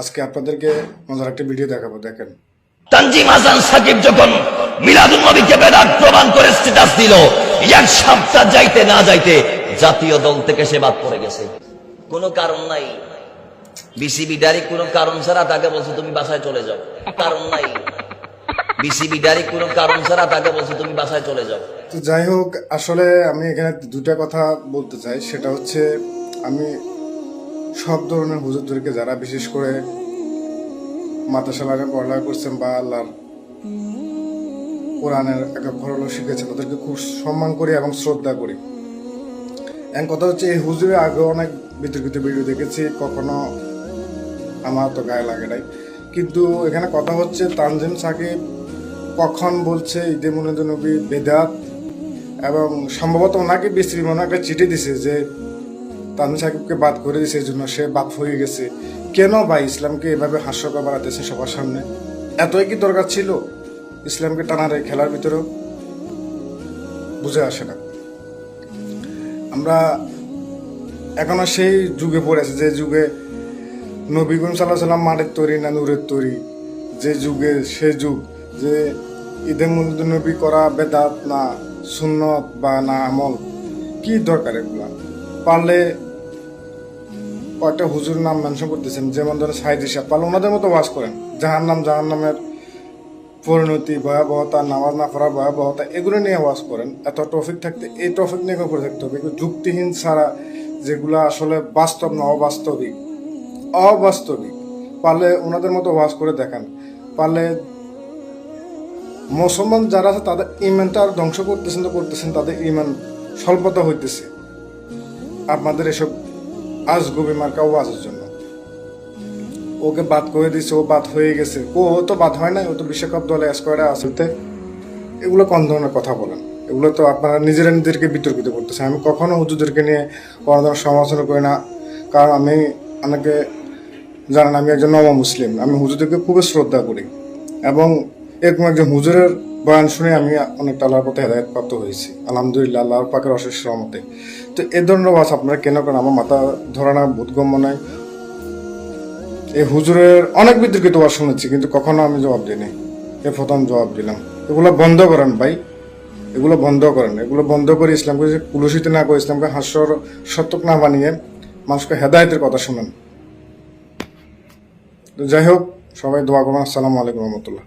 আজকে আপনাদেরকে মজার একটা ভিডিও দেখাবো দেখেন। তানজিম হাসান সাকিব যখন মিলাদুল নবীকে বেদাত প্রমাণ করে স্ট্যাটাস দিল এক সপ্তাহ যাইতে না যাইতে জাতীয় দল থেকে সে বাদ পড়ে গেছে। কোনো কারণ নাই। বিসিবি ডাইরেক্ট কোনো কারণ ছাড়া তাকে বলছে তুমি বাসায় চলে যাও। কারণ নাই। বিসিবি ডাইরেক্ট কোনো কারণ ছাড়া তাকে বলছে তুমি বাসায় চলে যাও। তো যাই হোক আসলে আমি এখানে দুটা কথা বলতে চাই। সেটা হচ্ছে আমি সব ধরনের হুজুরদেরকে যারা বিশেষ করে মাতাশালারে পড়ালেখা করছেন বা আল্লাহর কোরআনের একটা ঘরলো শিখেছেন, তাদেরকে খুব সম্মান করি এবং শ্রদ্ধা করি। এখন কথা হচ্ছে, এই হুজুরে আগে অনেক বিতর্কিত ভিডিও দেখেছি, কখনো আমার তো গায়ে লাগে নাই। কিন্তু এখানে কথা হচ্ছে, তানজিম সাকিব কখন বলছে, ঈদে মুনিদ নবী বেদাত, এবং সম্ভবত ওনাকে বিশ্রী মনে একটা চিঠি দিছে যে তানজিম সাকিবকে বাদ করে এই জন্য সে বাদ হয়ে গেছে। কেন ভাই ইসলামকে এভাবে হাস্যকর বাড়াতেছে সবার সামনে? এতই কি দরকার ছিল ইসলামকে টানার এই খেলার ভিতরেও? বুঝে আসে না। আমরা এখনও সেই যুগে পড়ে আছি, যে যুগে নবী করিম সাল্লাহ সাল্লাম মাটির তৈরি না নূরের তৈরি? যে যুগে সে যুগ, যে ঈদে নবী করা বেদাত না সুন্নত বা না আমল, কি দরকার এগুলা? পারলে কয়েকটা হুজুর নাম মেনশন করতেছেন, যেমন ধরেন সাইদ ইসাদ পারলে ওনাদের মতো ওয়াজ করেন। জাহান নাম জাহান নামের পরিণতি, ভয়াবহতা, নামাজ না পড়ার ভয়াবহতা, এগুলো নিয়ে ওয়াজ করেন। এত টপিক থাকতে, এই টপিক নিয়ে করে থাকতে হবে। যুক্তিহীন ছাড়া যেগুলো আসলে বাস্তব না, অবাস্তবিক। অবাস্তবিক। পারলে ওনাদের মতো ওয়াজ করে দেখান। পারলে মুসলমান যারা আছে, তাদের ইমানটা আর ধ্বংস করতেছেন তো করতেছেন, তাদের ইমান স্বল্পতা হইতেছে। আপনাদের এসব আজগবি মার্কা ওয়াজের জন্য। ওকে বাদ করে দিছে, ও বাদ হয়ে গেছে। ও তো বাদ হয় না ও তো বিশ্বকাপ দলে স্কোয়াডে আসতে এগুলো কোন ধরনের কথা বলেন? এগুলো তো আপনারা নিজেরা নিজেদেরকে বিতর্কিত করতেছেন। আমি কখনো হুজুরদেরকে নিয়ে কোনো ধরনের সমালোচনা করি না। কারণ আমি, আমাকে জানেন, আমি একজন নব মুসলিম আমি হুজুরদেরকে খুবই শ্রদ্ধা করি। এবং এরকম একজন হুজুরের বয়ান শুনে আমি অনেকটা আল্লাহর পথে হেদায়ত প্রাপ্ত হয়েছি। আলহামদুলিল্লাহ, আল্লাহর পাকের অশেষ রহমতে। তো এ ধরনের ওয়াজ আপনারা কেন করেন? আমার মাথা ধরা না বোধগম্য নাই। এই হুজুরের অনেক বিতর্কিত ওয়াজ শুনেছি, কিন্তু কখনো আমি জবাব দিইনি। এ প্রথম জবাব দিলাম। এগুলো বন্ধ করেন ভাই। এগুলো বন্ধ করেন। এগুলো বন্ধ করে ইসলামকে যে কুলুষিত না করে ইসলামকে হাস্যর সত্যক না বানিয়ে মানুষকে হেদায়তের কথা শুনেন। তো যাই হোক, সবাই দোয়া করুন। আসসালামু আলাইকুম রহমতুল্লাহ।